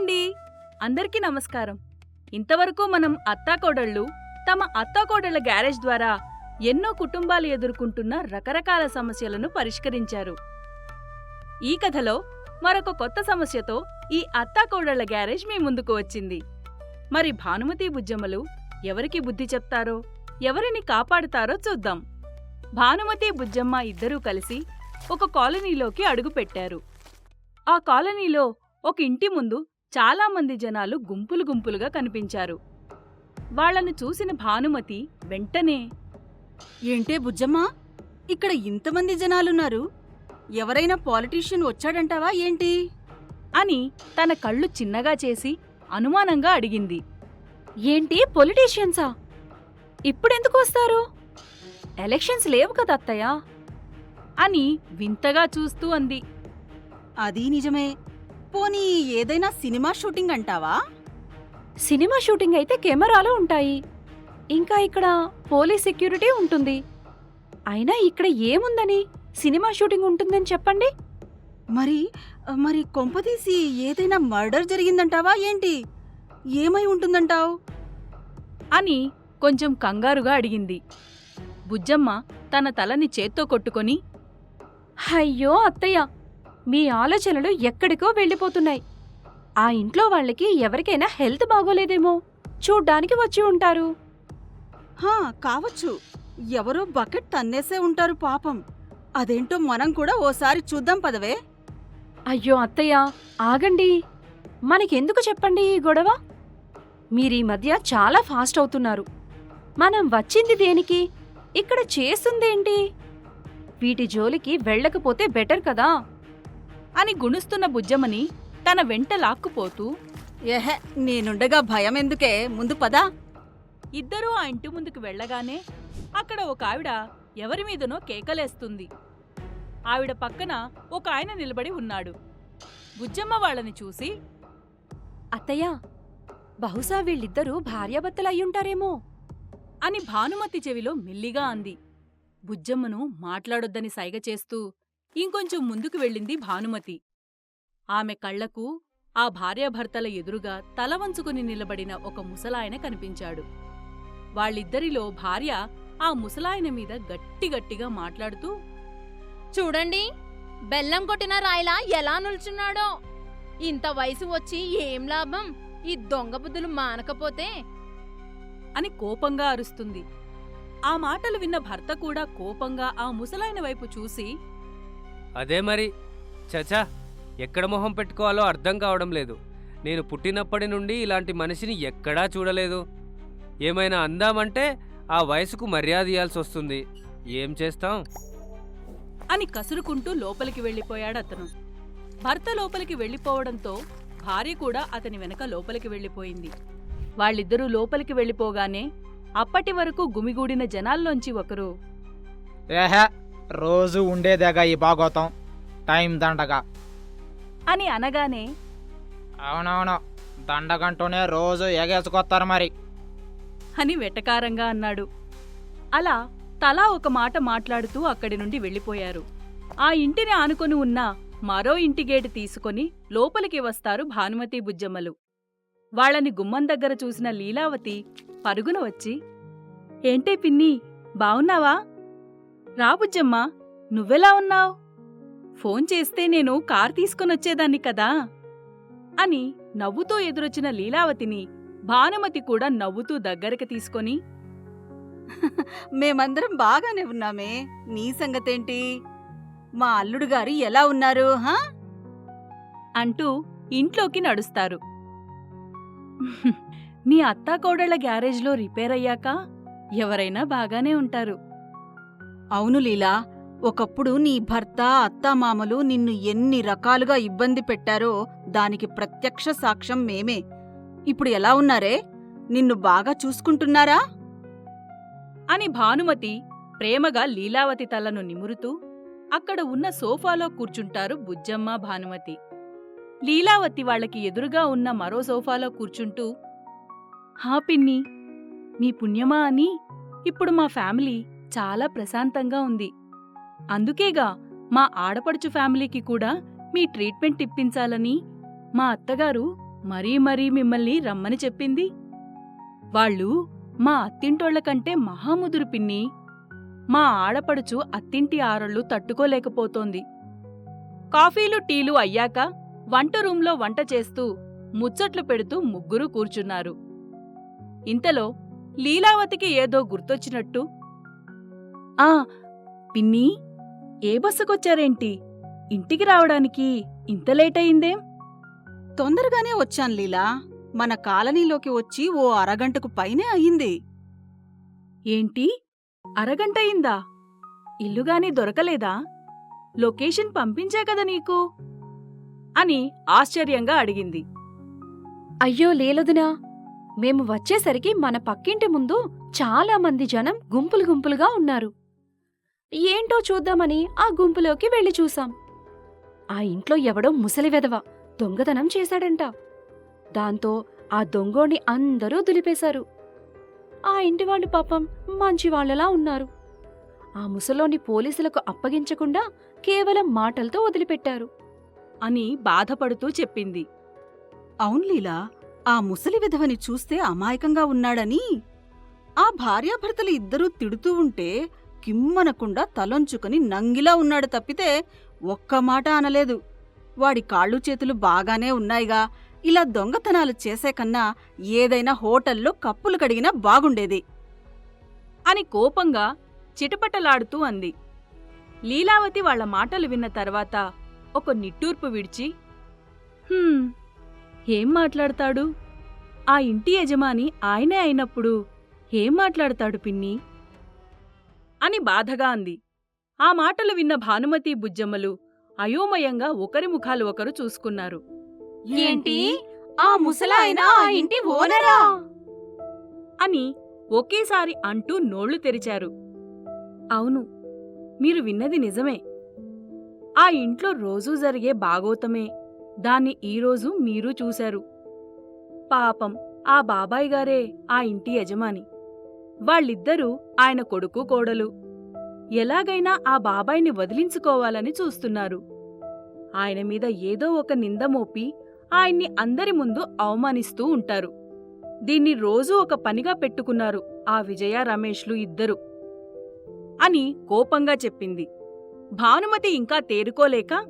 అండి. అందరికీ నమస్కారం. ఇంతవరకు మనం అత్తాకోడళ్ళు తమ అత్తాకోడళ్ళ గ్యారేజ్ ద్వారా ఎన్నో కుటుంబాలు ఎదుర్కొంటున్న రకరకాల సమస్యలను పరిష్కరించారు. ఈ కథలో మరొక కొత్త సమస్యతో ఈ అత్తాకోడళ్ళ గ్యారేజ్ మీ ముందుకు వచ్చింది. మరి భానుమతి బుజ్జమ్మలు ఎవరికి బుద్ధి చెప్తారో ఎవరిని కాపాడుతారో చూద్దాం. భానుమతి బుజ్జమ్మ ఇద్దరూ కలిసి ఒక కాలనీలోకి అడుగుపెట్టారు. ఆ కాలనీలో ఒక ఇంటి ముందు చాలా మంది జనాలు గుంపులు గుంపులుగా కనిపించారు. వాళ్ళను చూసిన భానుమతి వెంటనే. ఏంటే బుజ్జమ్మా ఇక్కడ ఇంతమంది జనాలున్నారు. ఎవరైనా పాలిటీషియన్ వచ్చాడంటావా ఏంటి? అని తన కళ్ళు చిన్నగా చేసి అనుమానంగా అడిగింది. ఏంటి పొలిటీషియన్సా? ఇప్పుడెందుకు వస్తారు? ఎలక్షన్స్ లేవు కదా అత్తయ్య? అని వింతగా చూస్తూ అంది. అది నిజమే. పోనీ ఏదైనా సినిమా షూటింగ్ అంటావా? సినిమా షూటింగ్ అయితే కెమెరాలు ఉంటాయి. ఇంకా ఇక్కడ పోలీస్ సెక్యూరిటీ ఉంటుంది. అయినా ఇక్కడ ఏముందని? సినిమా షూటింగ్ ఉంటుందని చెప్పండి. మరి మరి కొంపదీసి ఏదైనా మర్డర్ జరిగిందంటావా ఏంటి? ఏమై ఉంటుందంటావు? అని కొంచెం కంగారుగా అడిగింది. బుజ్జమ్మ తన తలని చేత్తో కొట్టుకొని అయ్యో అత్తయ్య మీ ఆలోచనలు ఎక్కడికో వెళ్ళిపోతున్నాయి. ఆ ఇంట్లో వాళ్ళకి ఎవరికైనా హెల్త్ బాగోలేదేమో. చూడ్డానికి వచ్చి ఉంటారు. హా కావచ్చు. ఎవరో బకెట్ తన్నేసే ఉంటారు పాపం. అదేంటో మనం కూడా ఓసారి చూద్దాం పదవే. అయ్యో అత్తయ్య ఆగండి. మనకెందుకు చెప్పండి ఈ గొడవ? మీరీ మధ్య చాలా ఫాస్ట్ అవుతున్నారు. మనం వచ్చింది దేనికి? ఇక్కడ చేస్తుందేంటి? వీటి జోలికి వెళ్ళకపోతే బెటర్ కదా? అని గుణుస్తున్న బుజ్జమ్మని తన వెంట లాక్కుపోతూ ఏహే నేనుండగా భయం ఎందుకే ముందు పదా. ఇద్దరూ ఆ ఇంటి ముందుకు వెళ్ళగానే అక్కడ ఒక ఆవిడ ఎవరి మీదనో కేకలేస్తుంది. ఆవిడ పక్కన ఒక ఆయన నిలబడి ఉన్నాడు. బుజ్జమ్మ వాళ్ళని చూసి అత్తయ్య బహుశా వీళ్ళిద్దరూ భార్యాభర్తలయ్యుంటారేమో? అని భానుమతి చెవిలో మెల్లిగా అంది. బుజ్జమ్మను మాట్లాడొద్దని సైగ చేస్తూ ఇంకొంచెం ముందుకు వెళ్ళింది భానుమతి. ఆమె కళ్ళకు ఆ భార్యాభర్తల ఎదురుగా తల వంచుకుని నిలబడిన ఒక ముసలాయన కనిపించాడు. వాళ్ళిద్దరిలో భార్య ఆ ముసలాయన మీద గట్టిగట్టిగా మాట్లాడుతూ చూడండి బెల్లం కొట్టిన రాయిలా ఎలా నిల్చున్నాడో. ఇంత వయసు వచ్చి ఏం లాభం? ఈ దొంగ బుద్ధులు మానకపోతే. అని కోపంగా అరుస్తుంది. ఆ మాటలు విన్న భర్త కూడా కోపంగా ఆ ముసలాయన వైపు చూసి అదే మరి. చచా ఎక్కడ మొహం పెట్టుకోవాలో అర్థం కావడం లేదు. నేను పుట్టినప్పటి నుండి ఇలాంటి మనిషిని ఎక్కడా చూడలేదు. ఏమైనా అందామంటే ఆ వయసుకు మర్యాద ఇయ్యాల్సి వస్తుంది. ఏం చేస్తాం? అని కసురుకుంటూ లోపలికి వెళ్ళిపోయాడు అతను. భర్త లోపలికి వెళ్ళిపోవడంతో భార్య కూడా అతని వెనక లోపలికి వెళ్ళిపోయింది. వాళ్ళిద్దరూ లోపలికి వెళ్ళిపోగానే అప్పటి వరకు గుమిగూడిన జనాల్లోంచి ఒకరు ఏహే రోజు ఉండేదేగా ఈ భాగవతం. టైం దండగా. అని అనగానే అవునవును దండగంటూనే రోజు ఎగేసుకొస్తారు మరి. అని వెటకారంగా అన్నాడు. అలా తలా ఒక మాట మాట్లాడుతూ అక్కడి నుండి వెళ్ళిపోయారు. ఆ ఇంటిని ఆనుకొని ఉన్న మరో ఇంటి గేటు తీసుకొని లోపలికి వస్తారు భానుమతి బుజ్జమ్మలు. వాళ్ళని గుమ్మం దగ్గర చూసిన లీలావతి పరుగున వచ్చి ఏంటే పిన్ని బావున్నావా? రా బుజ్జమ్మ నువ్వెలా ఉన్నావ్? ఫోన్ చేస్తే నేను కార్ తీసుకొనొచ్చేదాన్ని కదా? అని నవ్వుతూ ఎదురొచ్చిన లీలావతిని భానుమతి కూడా నవ్వుతూ దగ్గరికి తీసుకొని మేమందరం బాగానే ఉన్నామే. నీ సంగతేంటి? మా అల్లుడు గారు ఎలా ఉన్నారు హా? అంటూ ఇంట్లోకి నడుస్తారు. మీ అత్తాకోడళ్ళ గ్యారేజ్లో రిపేర్ అయ్యాక ఎవరైనా బాగానే ఉంటారు. అవును లీలా ఒకప్పుడు నీ భర్త అత్తామామలు నిన్ను ఎన్ని రకాలుగా ఇబ్బంది పెట్టారో దానికి ప్రత్యక్ష సాక్ష్యం మేమే. ఇప్పుడు ఎలా ఉన్నారే? నిన్ను బాగా చూసుకుంటున్నారా? అని భానుమతి ప్రేమగా లీలావతి తలను నిమురుతూ అక్కడ ఉన్న సోఫాలో కూర్చుంటారు బుజ్జమ్మ భానుమతి. లీలావతి వాళ్ళకి ఎదురుగా ఉన్న మరో సోఫాలో కూర్చుంటూ హా పిన్ని మీ పుణ్యమా అని? ఇప్పుడు మా ఫ్యామిలీ చాలా ప్రశాంతంగా ఉంది. అందుకేగా మా ఆడపడుచు ఫ్యామిలీకి కూడా మీ ట్రీట్మెంట్ ఇప్పించాలని మా అత్తగారు మరీ మరీ మిమ్మల్ని రమ్మని చెప్పింది. వాళ్ళు మా అత్తింటోళ్ళ కంటే మహాముదురు పిన్ని. మా ఆడపడుచు అత్తింటి ఆరళ్ళు తట్టుకోలేకపోతోంది. కాఫీలు టీలు అయ్యాక వంట రూంలో వంట చేస్తూ ముచ్చట్లు పెడుతూ ముగ్గురు కూర్చున్నారు. ఇంతలో లీలావతికి ఏదో గుర్తొచ్చినట్టు ఆ పిన్ని ఏ బస్సుకొచ్చారేంటి? ఇంటికి రావడానికి ఇంత లేట్ అయిందేం తొందరగానే వచ్చాను లీలా. మన కాలనీలోకి వచ్చి ఓ అరగంటకు పైనే అయింది. ఏంటి? అరగంట అయిందా ఇల్లుగాని దొరకలేదా? లొకేషన్ పంపించా కదా నీకు? అని ఆశ్చర్యంగా అడిగింది. అయ్యో లేలదునా మేము వచ్చేసరికి మన పక్కింటి ముందు చాలా మంది జనం గుంపులు గుంపులుగా ఉన్నారు. ఏంటో చూద్దామని ఆ గుంపులోకి వెళ్ళి చూశాం. ఆ ఇంట్లో ఎవడో ముసలి వెధవ దొంగతనం చేశాడంట. దాంతో ఆ దొంగోణ్ణి అందరూ దులిపేశారు. ఆ ఇంటి వాళ్ళు పాపం మంచివాళ్ళలా ఉన్నారు. ఆ ముసలోని పోలీసులకు అప్పగించకుండా కేవలం మాటలతో వదిలిపెట్టారు. అని బాధపడుతూ చెప్పింది. అవును లీలా ఆ ముసలి విధవని చూస్తే అమాయకంగా ఉన్నాడని? ఆ భార్యాభర్తలు ఇద్దరూ తిడుతూ ఉంటే కిమ్మనకుండా తలొంచుకుని నంగిలా ఉన్నాడు తప్పితే ఒక్క మాట అనలేదు. వాడి కాళ్ళు చేతులు బాగానే ఉన్నాయిగా. ఇలా దొంగతనాలు చేసే కన్నా ఏదైనా హోటల్లో కప్పులు కడిగినా బాగుండేది అని కోపంగా చిటపటలాడుతూ అంది. లీలావతి వాళ్ళ మాటలు విన్న తర్వాత ఒక నిట్టూర్పు విడిచి "హ్మ్, ఏం మాట్లాడతాడు? ఆ ఇంటి యజమాని ఆయనే అయినప్పుడు ఏం మాట్లాడతాడు పిన్ని? అని బాధగా అంది. ఆ మాటలు విన్న భానుమతి బుజ్జమ్మలు అయోమయంగా ఒకరి ముఖాలు ఒకరు చూసుకున్నారు. ఏంటి? ఆ ముసలాయన ఆ ఇంటి ఓనరా? అని ఒకేసారి అంటూ నోళ్ళు తెరిచారు. అవును మీరు విన్నది నిజమే. ఆ ఇంట్లో రోజూ జరిగే బాగోతమే దాన్ని ఈరోజు మీరు చూశారు. పాపం ఆ బాబాయ్ గారే ఆ ఇంటి యజమాని. వాళ్ళిద్దరూ ఆయన కొడుకు కోడలు. ఎలాగైనా ఆ బాబాయిని వదిలించుకోవాలని చూస్తున్నారు. ఆయన మీద ఏదో ఒక నింద మోపి ఆయన్ని అందరి ముందు అవమానిస్తూ ఉంటారు. దీన్ని రోజూ ఒక పనిగా పెట్టుకున్నారు ఆ విజయ రమేష్లు ఇద్దరు. అని కోపంగా చెప్పింది. భానుమతి ఇంకా తేరుకోలేక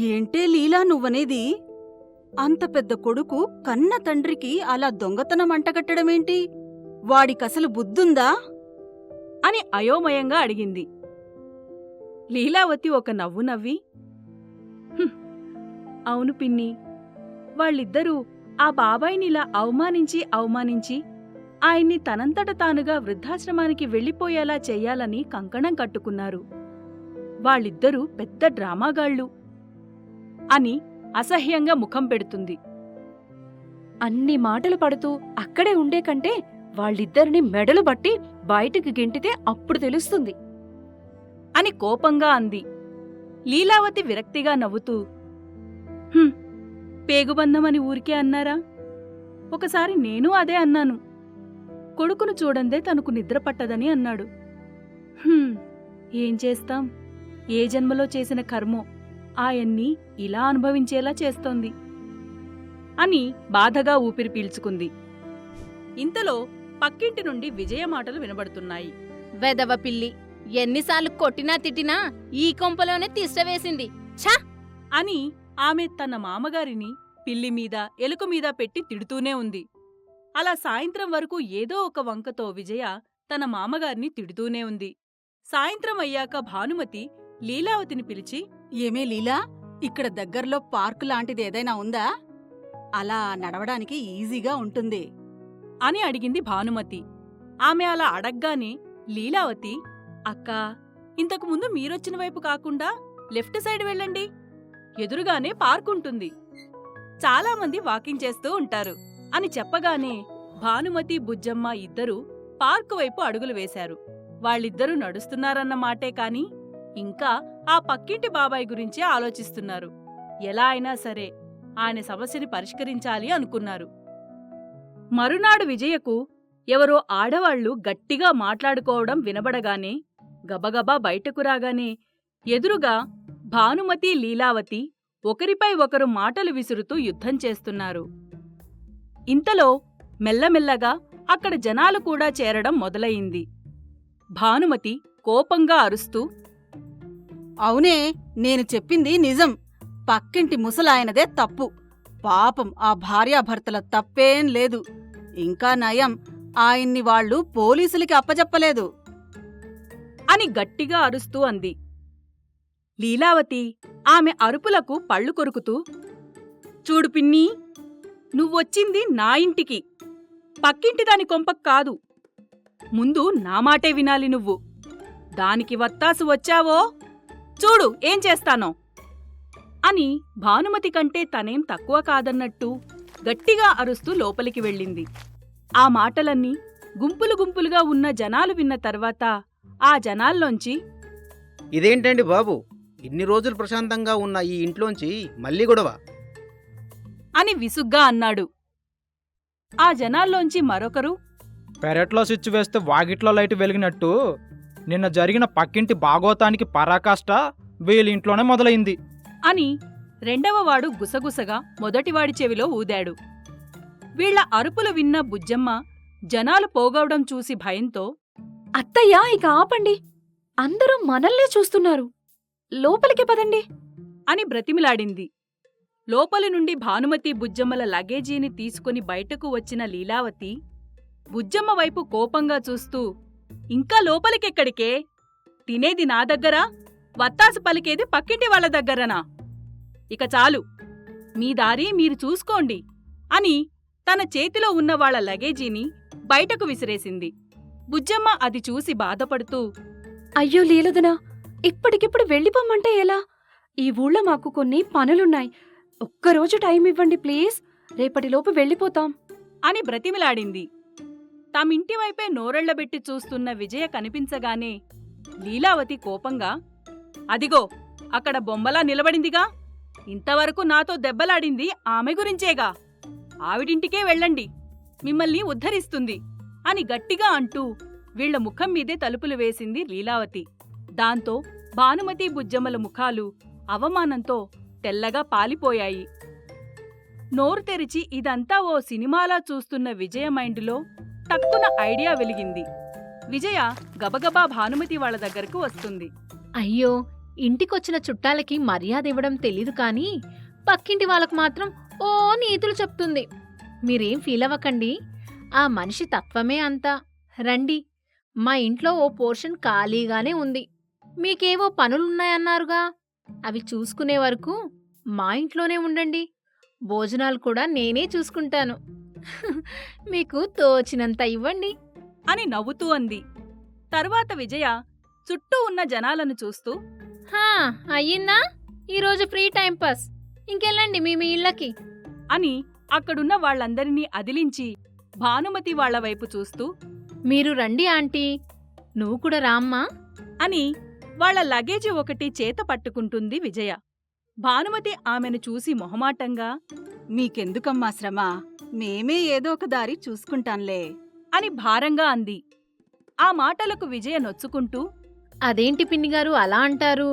ఏంటే లీలా నువ్వనేది? అంత పెద్ద కొడుకు కన్న తండ్రికి అలా దొంగతనం అంటగట్టడమేంటి? వాడికసలు బుద్ధుందా? అని అయోమయంగా అడిగింది. లీలావతి ఒక నవ్వు నవ్వి అవును పిన్ని. వాళ్ళిద్దరూ ఆ బాబాయినిలా అవమానించి అవమానించి ఆయన్ని తనంతట తానుగా వృద్ధాశ్రమానికి వెళ్ళిపోయేలా చెయ్యాలని కంకణం కట్టుకున్నారు. వాళ్ళిద్దరూ పెద్ద డ్రామాగాళ్ళు అని అసహ్యంగా ముఖం పెడుతుంది. అన్ని మాటలు పడుతూ అక్కడే ఉండే కంటే వాళ్ళిద్దరిని మెడలు బట్టి బయటికి గెంటితే అప్పుడు తెలుస్తుంది. అని కోపంగా అంది. లీలావతి విరక్తిగా నవ్వుతూ పేగుబంధమని ఊరికే అన్నారా? ఒకసారి నేను అదే అన్నాను. కొడుకును చూడందే తనకు నిద్ర పట్టదని అన్నాడు. ఏం చేస్తాం? ఏ జన్మలో చేసిన కర్మో ఆయన్ని ఇలా అనుభవించేలా చేస్తోంది. అని బాధగా ఊపిరి పీల్చుకుంది. ఇంతలో పక్కింటి నుండి విజయ మాటలు వినబడుతున్నాయి. వెదవ పిల్లి ఎన్నిసార్లు కొట్టినా తిట్టినా ఈ కొంపలోనే తిష్టవేసింది ఛ! అని ఆమె తన మామగారిని పిల్లి మీద ఎలుక మీద పెట్టి తిడుతూనే ఉంది. అలా సాయంత్రం వరకు ఏదో ఒక వంకతో విజయ తన మామగారిని తిడుతూనే ఉంది. సాయంత్రం అయ్యాక భానుమతి లీలావతిని పిలిచి ఏమే లీలా ఇక్కడ దగ్గర్లో పార్కు లాంటిది ఏదైనా ఉందా? అలా నడవడానికి ఈజీగా ఉంటుంది. అని అడిగింది భానుమతి. ఆమె అలా అడగ్గానే లీలావతి అక్కా ఇంతకుముందు మీరొచ్చిన వైపు కాకుండా లెఫ్ట్ సైడ్ వెళ్ళండి. ఎదురుగానే పార్క్ ఉంటుంది. చాలామంది వాకింగ్ చేస్తూ ఉంటారు అని చెప్పగానే భానుమతి బుజ్జమ్మ ఇద్దరూ పార్క్ వైపు అడుగులు వేశారు. వాళ్ళిద్దరూ నడుస్తున్నారన్న మాటే కాని ఇంకా ఆ పక్కింటి బాబాయ్ గురించే ఆలోచిస్తున్నారు. ఎలా అయినా సరే ఆయన సమస్యని పరిష్కరించాలి అనుకున్నారు. మరునాడు విజయకు ఎవరో ఆడవాళ్ళు గట్టిగా మాట్లాడుకోవడం వినబడగానే గబగబా బయటకు రాగానే ఎదురుగా భానుమతి లీలావతి ఒకరిపై ఒకరు మాటలు విసురుతూ యుద్ధం చేస్తున్నారు. ఇంతలో మెల్లమెల్లగా అక్కడ జనాలు కూడా చేరడం మొదలయింది భానుమతి కోపంగా అరుస్తూ అవునే నేను చెప్పింది నిజం. పక్కింటి ముసలాయనదే తప్పు. పాపం ఆ భార్యాభర్తల తప్పేం లేదు. ఇంకా నయం. ఆయన్ని వాళ్ళు పోలీసులకి అప్పజెప్పలేదు. అని గట్టిగా అరుస్తూ అంది. లీలావతి ఆమె అరుపులకు పళ్ళు కొరుకుతూ చూడు పిన్నీ నువ్వొచ్చింది నా ఇంటికి. పక్కింటి దాని కొంపక్ కాదు. ముందు నా మాటే వినాలి నువ్వు. దానికి వత్తాసు వచ్చావో? చూడు ఏం చేస్తానో? అని భానుమతి కంటే తనేం తక్కువ కాదన్నట్టు గట్టిగా అరుస్తూ లోపలికి వెళ్ళింది. ఆ మాటలన్నీ గుంపులు గుంపులుగా ఉన్న జనాలు విన్న తర్వాత ఆ జనాల్లోంచి ఇదేంటండి బాబు? ఇన్ని రోజులు ప్రశాంతంగా ఉన్న ఈ ఇంట్లోంచి మళ్ళీ గొడవ? అని విసుగ్గా అన్నాడు. ఆ జనాల్లోంచి మరొకరు పెరట్లో స్విచ్ వేస్తే వాకిట్లో లైట్ వెలిగినట్టు నిన్న జరిగిన పక్కింటి బాగోతానికి పరాకాష్ట వీళ్ళ ఇంట్లోనే మొదలైంది. అని రెండవవాడు గుసగుసగా మొదటివాడి చెవిలో ఊదాడు. వీళ్ళ అరుపులు విన్న బుజ్జమ్మ జనాలు పోగవడం చూసి భయంతో అత్తయ్యా ఇక ఆపండి. అందరూ మనల్నే చూస్తున్నారు. లోపలికి పదండి. అని బ్రతిమిలాడింది. లోపలి నుండి భానుమతి బుజ్జమ్మల లగేజీని తీసుకుని బయటకు వచ్చిన లీలావతి బుజ్జమ్మ వైపు కోపంగా చూస్తూ ఇంకా లోపలికెక్కడికే? తినేది నా దగ్గరా? వత్తాసు పలికేది పక్కింటి వాళ్ళ దగ్గరనా? ఇక చాలు. మీ దారి మీరు చూసుకోండి అని తన చేతిలో ఉన్న వాళ్ళ లగేజీని బయటకు విసిరేసింది. బుజ్జమ్మ అది చూసి బాధపడుతూ అయ్యో లీలదనా ఇప్పటికిప్పుడు వెళ్ళిపోమ్మంటే ఎలా? ఈ ఊళ్ళో మాకు కొన్ని పనులున్నాయి. ఒక్కరోజు టైం ఇవ్వండి ప్లీజ్. రేపటిలోపు వెళ్ళిపోతాం. అని బ్రతిమిలాడింది. తమింటి వైపే నోరెళ్ళబెట్టి చూస్తున్న విజయ కనిపించగానే లీలావతి కోపంగా అదిగో అక్కడ బొమ్మలా నిలబడిందిగా. ఇంతవరకు నాతో దెబ్బలాడింది ఆమె గురించేగా. ఆవిడింటికే వెళ్ళండి మిమ్మల్ని ఉద్ధరిస్తుంది అని గట్టిగా అంటూ వీళ్ళ ముఖం మీదే తలుపులు వేసింది లీలావతి. దాంతో భానుమతి బుజ్జమ్మల ముఖాలు అవమానంతో తెల్లగా పాలిపోయాయి. నోరు తెరిచి ఇదంతా ఓ సినిమాలా చూస్తున్న విజయ మైండ్లో టక్కున ఐడియా వెలిగింది. విజయ గబగబా భానుమతి వాళ్ళ దగ్గరకు వస్తుంది. అయ్యో ఇంటికొచ్చిన చుట్టాలకి మర్యాద ఇవ్వడం తెలీదు కానీ పక్కింటి వాళ్ళకు మాత్రం ఓ నీతులు చెప్తుంది. మీరేం ఫీల్ అవ్వకండి ఆ మనిషి తత్వమే అంతా. రండి. మా ఇంట్లో ఓ పోర్షన్ ఖాళీగానే ఉంది. మీకేవో పనులున్నాయన్నారుగా. అవి చూసుకునే వరకు మా ఇంట్లోనే ఉండండి. భోజనాలు కూడా నేనే చూసుకుంటాను. మీకు తోచినంత ఇవ్వండి. అని నవ్వుతూ అంది. తర్వాత విజయ చుట్టూ ఉన్న జనాలను చూస్తూ హా అయ్యిందా? ఈరోజు ఫ్రీ టైం పాస్. ఇంకెళ్ళండి మీ మీ ఇళ్ళకి. అని అక్కడున్న వాళ్ళందరినీ అదిలించి భానుమతి వాళ్ళ వైపు చూస్తూ మీరు రండి ఆంటీ. నువ్వు కూడా రామ్మా. అని వాళ్ళ లగేజీ ఒకటి చేత పట్టుకుంటుంది విజయ. భానుమతి ఆమెను చూసి మొహమాటంగా మీకెందుకమ్మా శ్రమ? మేమే ఏదో ఒక దారి చూసుకుంటాంలే అని భారంగా అంది. ఆ మాటలకు విజయ నొచ్చుకుంటూ అదేంటి పిన్నిగారు అలా అంటారు?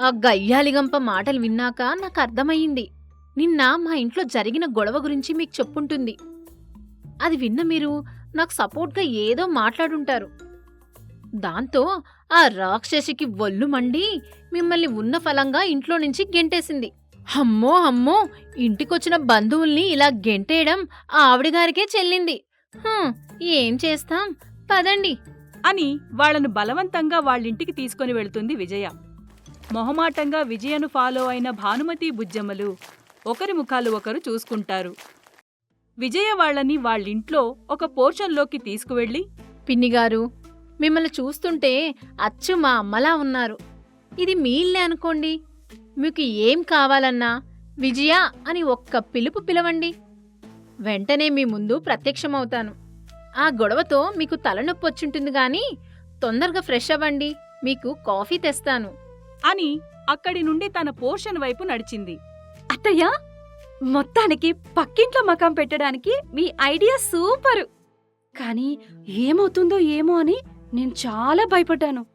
ఆ గయ్యాలిగంప మాటలు విన్నాక నాకు అర్థమయ్యింది. నిన్న మా ఇంట్లో జరిగిన గొడవ గురించి మీకు చెప్పుంటుంది. అది విన్న మీరు నాకు సపోర్ట్గా ఏదో మాట్లాడుంటారు. దాంతో ఆ రాక్షసికి ఒళ్ళు మండి మిమ్మల్ని ఉన్న ఫలంగా ఇంట్లో నుంచి గెంటేసింది. అమ్మో అమ్మో! ఇంటికొచ్చిన బంధువుల్ని ఇలా గెంటేయడం ఆ ఆవిడగారికే చెల్లింది. ఏం చేస్తాం? పదండి. అని వాళ్ళను బలవంతంగా వాళ్ళింటికి తీసుకొని వెళ్తుంది విజయ. మొహమాటంగా విజయను ఫాలో అయిన భానుమతి బుజ్జమ్మలు ఒకరి ముఖాలు ఒకరు చూసుకుంటారు. విజయ వాళ్ళని వాళ్ళింట్లో ఒక పోర్షన్లోకి తీసుకువెళ్ళి పిన్నిగారు మిమ్మల్ని చూస్తుంటే అచ్చు మా అమ్మలా ఉన్నారు. ఇది మీ ఇల్లే అనుకోండి. మీకు ఏం కావాలన్నా విజయ అని ఒక్క పిలుపు పిలవండి. వెంటనే మీ ముందు ప్రత్యక్షమవుతాను. ఆ గొడవతో మీకు తలనొప్పి వచ్చుంటుంది గాని తొందరగా ఫ్రెష్ అవ్వండి. మీకు కాఫీ తెస్తాను. అని అక్కడి నుండి తన పోర్షన్ వైపు నడిచింది. అత్తయ్య మొత్తానికి పక్కింట్లో మకాం పెట్టడానికి మీ ఐడియా సూపరు. కానీ ఏమవుతుందో ఏమో అని నేను చాలా భయపడ్డాను.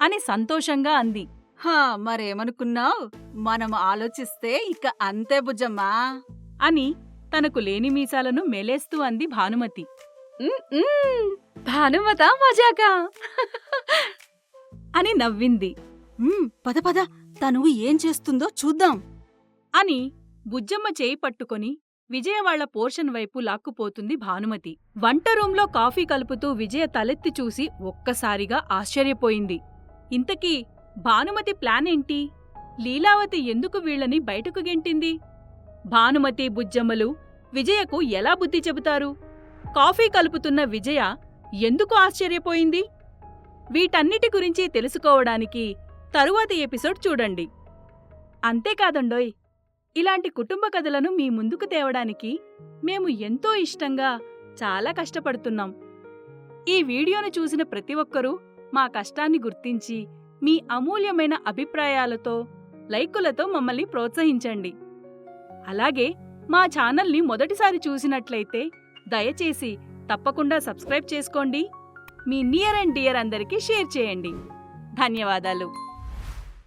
అని సంతోషంగా అంది. హా మరేమనుకున్నావ్? మనం ఆలోచిస్తే ఇక అంతే బుజ్జమ్మా అని తనకు లేని మీసాలను మెలేస్తూ అంది భానుమతి. భానుమత మజాకా అని నవ్వింది. పద పద తను ఏం చేస్తుందో చూద్దాం అని బుజ్జమ్మ చేయి పట్టుకొని విజయవాళ్ళ పోర్షన్ వైపు లాక్కుపోతుంది భానుమతి. వంట రూంలో కాఫీ కలుపుతూ విజయ తలెత్తి చూసి ఒక్కసారిగా ఆశ్చర్యపోయింది. ఇంతకీ భానుమతి ప్లాన్ ఏంటి? లీలావతి ఎందుకు వీళ్ళని బయటకు గెంటింది? భానుమతి బుజ్జమ్మలు విజయకు ఎలా బుద్ధి చెబుతారు? కాఫీ కలుపుతున్న విజయ ఎందుకు ఆశ్చర్యపోయింది? వీటన్నిటి గురించి తెలుసుకోవడానికి తరువాతి ఎపిసోడ్ చూడండి. అంతేకాదండోయ్ ఇలాంటి కుటుంబ కథలను మీ ముందుకు తేవడానికి మేము ఎంతో ఇష్టంగా చాలా కష్టపడుతున్నాం. ఈ వీడియోను చూసిన ప్రతి ఒక్కరూ మా కష్టాన్ని గుర్తించి మీ అమూల్యమైన అభిప్రాయాలతో లైకులతో మమ్మల్ని ప్రోత్సహించండి. అలాగే మా ఛానల్ని మొదటిసారి చూసినట్లయితే దయచేసి తప్పకుండా సబ్స్క్రైబ్ చేసుకోండి. మీ నియర్ అండ్ డియర్ అందరికీ షేర్ చేయండి. ధన్యవాదాలు.